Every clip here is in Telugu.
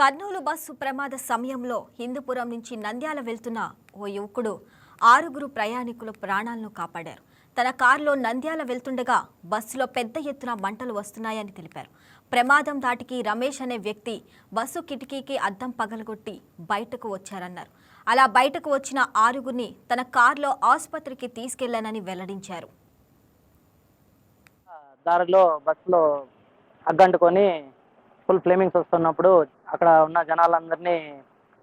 కర్నూలు బస్సు ప్రమాద సమయంలో హిందూపురం నుంచి నంద్యాల వెళ్తున్న ఓ యువకుడు ఆరుగురు ప్రయాణికుల ప్రాణాలను కాపాడారు. తన కారులో నంద్యాల వెళ్తుండగా బస్సులో పెద్ద ఎత్తున మంటలు వస్తున్నాయని తెలిపారు. ప్రమాదం దాటికి రమేష్ అనే వ్యక్తి బస్సు కిటికీకి అద్దం పగలగొట్టి బయటకు వచ్చారన్నారు. అలా బయటకు వచ్చిన ఆరుగురిని తన కారులో ఆసుపత్రికి తీసుకెళ్ళానని వెల్లడించారు. దారిలో బస్సులో అగ్గంటుకొని ఫుల్ ఫ్లేమింగ్స్ వస్తున్నప్పుడు అక్కడ ఉన్న జనాలందరినీ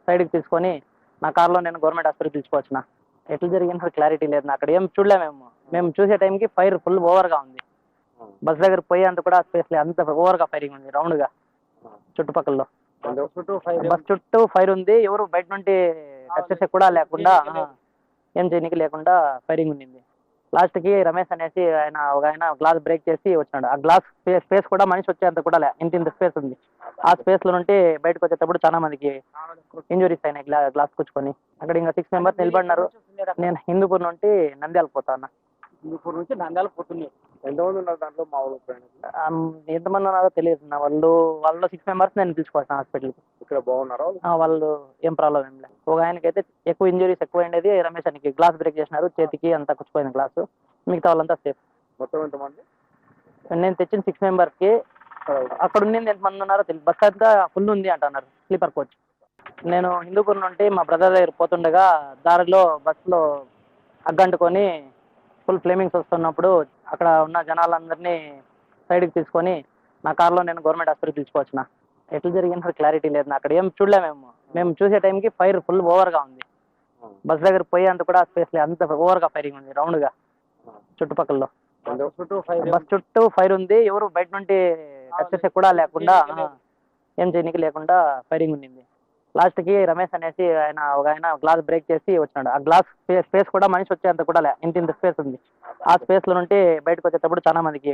సైడ్కి తీసుకొని నా కార్లో నేను గవర్నమెంట్ హాస్పిటల్ తీసుకొచ్చిన ఎట్లా జరిగిందో క్లారిటీ లేదు. అక్కడ ఏం చూడలే మేము. మేము చూసే టైంకి ఫైర్ ఫుల్ ఓవర్గా ఉంది. బస్ దగ్గర పోయేంత కూడా స్పేస్ లేదు. అంత ఓవర్గా ఫైరింగ్ ఉంది రౌండ్గా. చుట్టుపక్కల బస్ చుట్టూ ఫైర్ ఉంది. ఎవరు బయట నుండి టచ్ కూడా లేకుండా ఏం చేయనీకి లేకుండా ఫైరింగ్ ఉండింది. లాస్ట్కి రమేష్ అనేసి ఆయన ఒక ఆయన గ్లాస్ బ్రేక్ చేసి వచ్చినాడు. ఆ గ్లాస్ స్పేస్ కూడా మనిషి వచ్చేంత కూడా లే ఇంత ఇంత స్పేస్ ఉంది. ఆ స్పేస్లో నుండి బయటకు వచ్చేటప్పుడు చాలా మందికి ఇంజురీస్ అయినాయి గ్లా గ్లాస్ కూర్చుకొని. అక్కడ ఇంకా సిక్స్ మెంబర్స్ నిలబడినారు. నేను హిందూపూర్ నుండి నంద్యాల పోతా అన్న. హిందూపూర్ నుంచి నంద్యాల పోతుంది ఎంతమంది ఉన్నారు దాంట్లో మా ఊళ్ళో ప్రయాణికులు ఆమ్, ఎంతమంది ఉన్నారో తెలియదు అన్న. వాళ్ళు వాళ్ళు సిక్స్ మెంబర్స్ నేను పిలుచుకోవాల్సిన హాస్పిటల్కి ఇక్కడ బాగున్నారా వాళ్ళు? వాళ్ళు ఏం ప్రాబ్లం ఏం లేదు. ఒక ఆయనకైతే ఎక్కువ ఇంజురీస్ ఎక్కువ ఉండేది రమేష్ అనికి గ్లాస్ బ్రేక్ చేసినారు చేతికి అంతా కూర్చుపోయింది గ్లాసు మిగతా వాళ్ళంతా సేఫ్ మొత్తం ఎంతమంది? నేను తెచ్చిన సిక్స్ మెంబర్స్కి అక్కడ ఉన్నది ఎంతమంది ఉన్నారో తెలియదు బస్ అంతా ఫుల్ ఉంది అంటున్నారు స్లీపర్ కోచ్ నేను హిందూపూర్ నుండి మా బ్రదర్ దగ్గర పోతుండగా దారిలో బస్సులో అగ్గంటుకొని ఫుల్ ఫ్లేమింగ్స్ వస్తున్నప్పుడు అక్కడ ఉన్న జనాలందరినీ సైడ్కి తీసుకొని నా కార్లో నేను గవర్నమెంట్ హాస్పిటల్ తీసుకొచ్చిన ఎట్లా జరిగిందో క్లారిటీ లేదు. అక్కడ ఏం చూడలే మేము. మేము చూసే టైంకి ఫైర్ ఫుల్ ఓవర్గా ఉంది. బస్ దగ్గర పోయేంత కూడా స్పేస్ లేదు. అంత ఓవర్గా ఫైరింగ్ ఉంది. రౌండ్గా. చుట్టుపక్కల బస్ చుట్టూ ఫైర్ బస్ చుట్టూ ఫైర్ ఉంది. ఎవరు బయట నుండి టచ్ చేసే కూడా లేకుండా ఏం చేయనీకి లేకుండా ఫైరింగ్ ఉండింది. లాస్ట్కి రమేష్ అనేసి ఆయన ఒక ఆయన గ్లాస్ బ్రేక్ చేసి వచ్చినాడు. ఆ గ్లాస్ స్పేస్ కూడా మనిషి వచ్చేంత కూడా లే ఇంత ఇంత స్పేస్ ఉంది. ఆ స్పేస్లో నుండి బయటకు వచ్చేటప్పుడు చాలా మందికి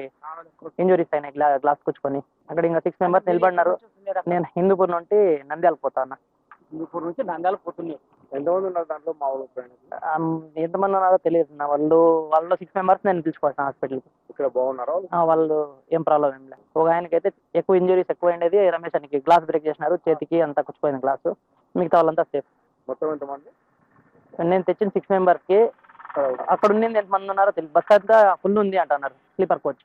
ఇంజురీస్ అయినాయి గ్లా గ్లాస్ కూర్చుకొని అక్కడ ఇంకా సిక్స్ మెంబర్స్ నిలబడినారు. నేను హిందూపూర్ నుండి నంద్యాల పోతా అన్న. హిందూపూర్ నుంచి నంద్యాల పోతుంది ఎంతమంది ఉన్నారు దాంట్లో మా ప్రయాణికులు ఆమ్, ఎంతమంది ఉన్నారో తెలియదు వాళ్ళు వాళ్ళు సిక్స్ మెంబర్స్ నేను పిలుచుకోవాల్సిన హాస్పిటల్కి ఇక్కడ బాగున్నారా? వాళ్ళు? ఆ, వాళ్ళు ఏం ప్రాబ్లం ఏం లేదు. ఒక ఆయనకైతే ఎక్కువ ఇంజురీస్ ఎక్కువ ఉండేది రమేష్ అనికి గ్లాస్ బ్రేక్ చేసినారు చేతికి అంతా కూర్చుపోయింది గ్లాసు మిగతా వాళ్ళంతా సేఫ్ మొత్తం ఎంతమంది? నేను తెచ్చిన సిక్స్ మెంబర్స్కి అక్కడ ఉన్నది ఎంతమంది ఉన్నారో తెలియదు బస్ అంతా ఫుల్ ఉంది అంటున్నారు. Sleeper coach